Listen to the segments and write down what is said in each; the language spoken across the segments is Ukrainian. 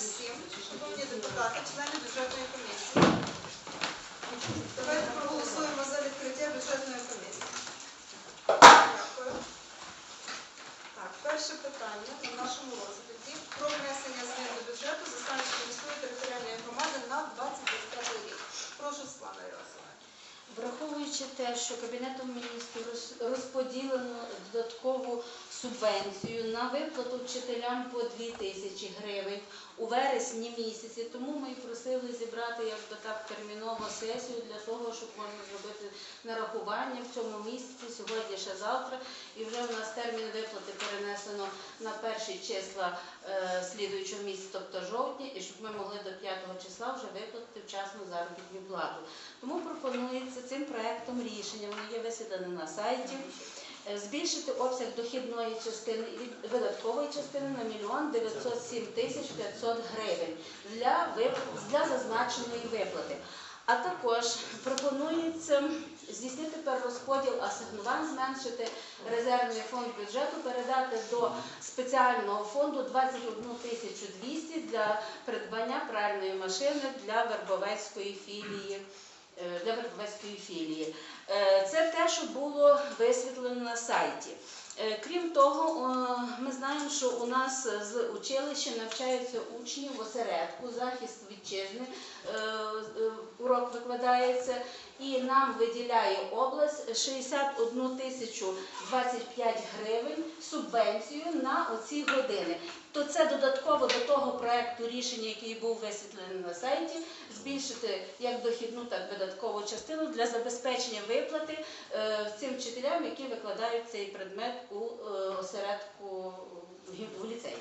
всім, шановні депутати, члени бюджетної комісії. Давайте проголосуємо за відкриття бюджетної комісії. Дякую. Так, перше питання на нашому розгляді про внесення змін до бюджету Заставницької міської територіальної громади на 25 рік. Прошу, Світлана Ярославівна. Враховуючи те, що Кабінетом міністрів роз- розподілено додаткову субвенцію на виплату вчителям по 2 тисячі гривень у вересні місяці, тому ми просили зібрати якби так терміново сесію для того, щоб можна зробити нарахування в цьому місяці, сьогодні ще завтра. І вже у нас термін виплати перенесено на перші числа е, слідуючого місяця, тобто жовтня, і щоб ми могли до 5 числа вже виплатити вчасну заробітну плату. Тому пропонується цим проектом рішення, воно є висвітлене на сайті, збільшити обсяг дохідної частини і видаткової частини на мільйон 907 тисяч 500 гривень для, вип- для зазначеної виплати. А також пропонується здійснити перерозподіл асигнувань, зменшити резервний фонд бюджету, передати до спеціального фонду 21 тисячу 200 для придбання пральної машини для Вербовецької філії. Е, Для Вербовецької філії. Е, Це те, що було висвітлено на сайті. Е, Крім того, ми знаємо, що у нас з училища навчаються учні в осередку, захист вітчизни, урок викладається, і нам виділяє область 61 тисячу 25 гривень субвенцію на оці години. То це додатково до того проекту рішення, який був висвітлений на сайті, збільшити як дохідну, так і видаткову частину для забезпечення виплати е, цим вчителям, які викладають цей предмет у е, осередку в ліцеї.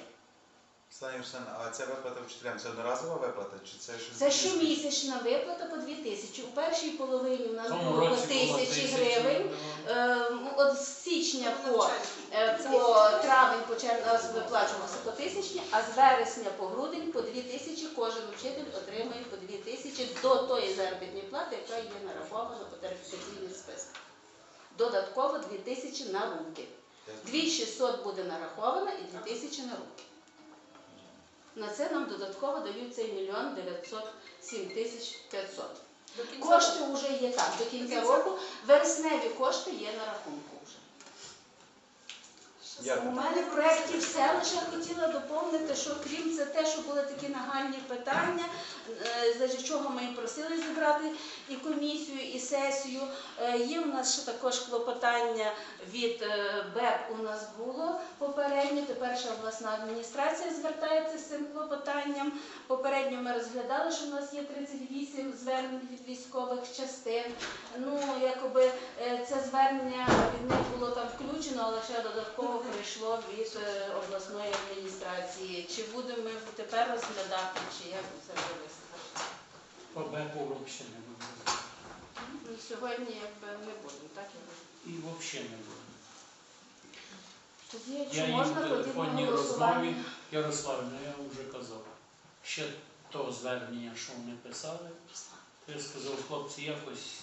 А ця виплата вчителям це одноразова виплата? Чи це щось? Це щомісячна виплата по 2 тисячі. У першій половині у нас тому було по тисячі гривень. ну, Е, От з січня по. Е, По травень почав нас виплачувалося по тисячні, а з вересня по грудень по дві тисячі кожен вчитель отримує по дві тисячі до тої заробітної плати, яка є нарахована по тарифікаційних списках. Додатково дві тисячі на руки. Дві 600 буде нараховано і дві тисячі на руки. На це нам додатково дають цей мільйон 907 тисяч 500. Кошти вже є так, до кінця року. Вересневі кошти є на рахунку вже. У мене в проєкті все лише хотіла доповнити, що крім це те, що були такі нагальні питання, е, за чого ми і просили зібрати і комісію, і сесію. Е, Є у нас ще також клопотання від е, БЕП у нас було попередньо. Тепер ще обласна адміністрація звертається з цим клопотанням. Попередньо ми розглядали, що у нас є 38 звернень від військових частин. Ну, якоби це звернення від них було там включено, але ще додатково прийшло від обласної адміністрації. Чи будемо ми тепер розглядати, чи як це? БЕПу взагалі не буде. Ну, Сьогодні якби не будемо, так і буде. І взагалі не буде. Тоді, Я їм можна, в тоді на телефонній голосування. розмові, Ярославівна, я вже казав, ще то звернення, що вони писали, я сказав, хлопці, якось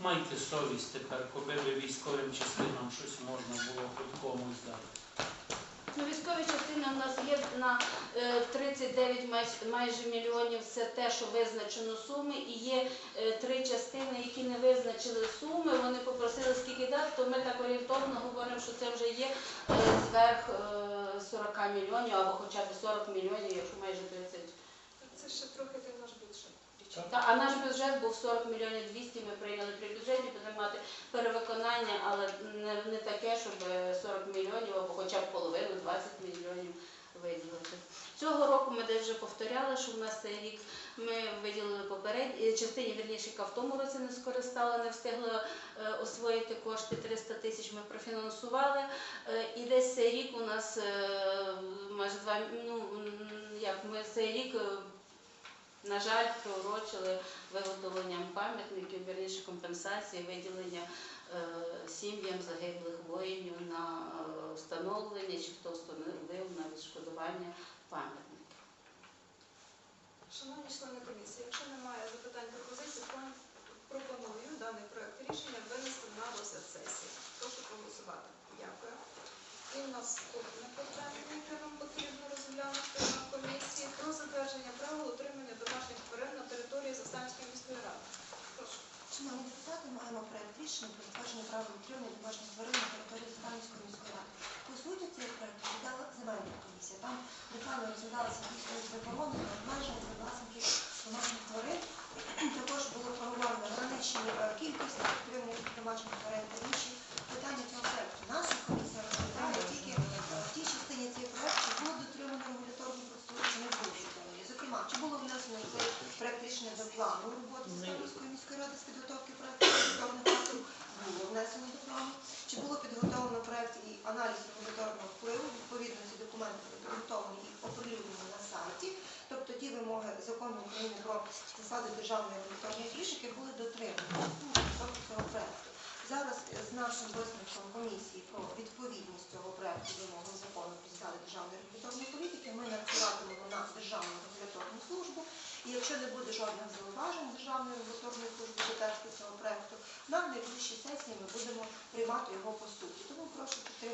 майте совість тепер, коли ви військовим частинам щось можна було хоч комусь дати. Військові у нас є на е, 39 майже мільйонів. Це те, що визначено суми, і є е, три частини, які не визначили суми. Вони попросили скільки дати, то ми так орієнтовно говоримо, що це вже є е, зверх е, 40 мільйонів або хоча б 40 мільйонів, якщо майже 30. Це ще трохи наш бюджет. А наш бюджет був 40 мільйонів 200, ми прийняли при перевиконання, але не, не таке, щоб 40 мільйонів або хоча б половину, 20 мільйонів виділити. Цього року ми десь вже повторяли, що в нас цей рік ми виділили попередній частині, вірніше, в тому році не скористала, не встигла е, освоїти кошти 300 тисяч ми профінансували. Е, і десь цей рік у нас е, майже два, ну, як ми цей рік е, на жаль, приурочили виготовленням пам'ятників, вірніше компенсації, виділення е, сім'ям загиблих воїнів на е, встановлення, чи хто встановив на відшкодування пам'ятників. Шановні члени комісії, якщо немає запитань пропозицій, пропоную даний проект рішення винести на розгляд сесії. Прошу проголосувати. Дякую наступне питання, яке нам потрібно розглянути на комісії про затвердження правил утримання домашніх тварин на території Застанської міської ради. Прошу. Шановні депутати, маємо проєкт рішення про затвердження правил утримання домашніх тварин на території Заставської міської ради. По суті, цей проект розглядала земельна комісія. Там детально розглядалися військові заборони, обмеження для власників домашніх тварин. Також було проговорено граничні е, кількості отримують домашніх тварин. Рішення до плану роботи Ставської міської ради з підготовки проекту регуляторних актів, було внесено до плану. Чи було підготовлено проект і аналіз регуляторного впливу, відповідності документи були підготовлені і оприлюднені на сайті, тобто ті вимоги закону України про засади державної регуляторної які були дотримані ну, тобто цього проекту. Зараз з нашим висновком комісії про відповідність цього проекту вимогам закону про засади державної регуляторної політики ми надсилатимемо на державну регуляторну службу. І якщо не буде жодних зауважень державної регуляторної служби до цього проекту, на найближчій сесії ми будемо приймати його по суті. Тому прошу підтримати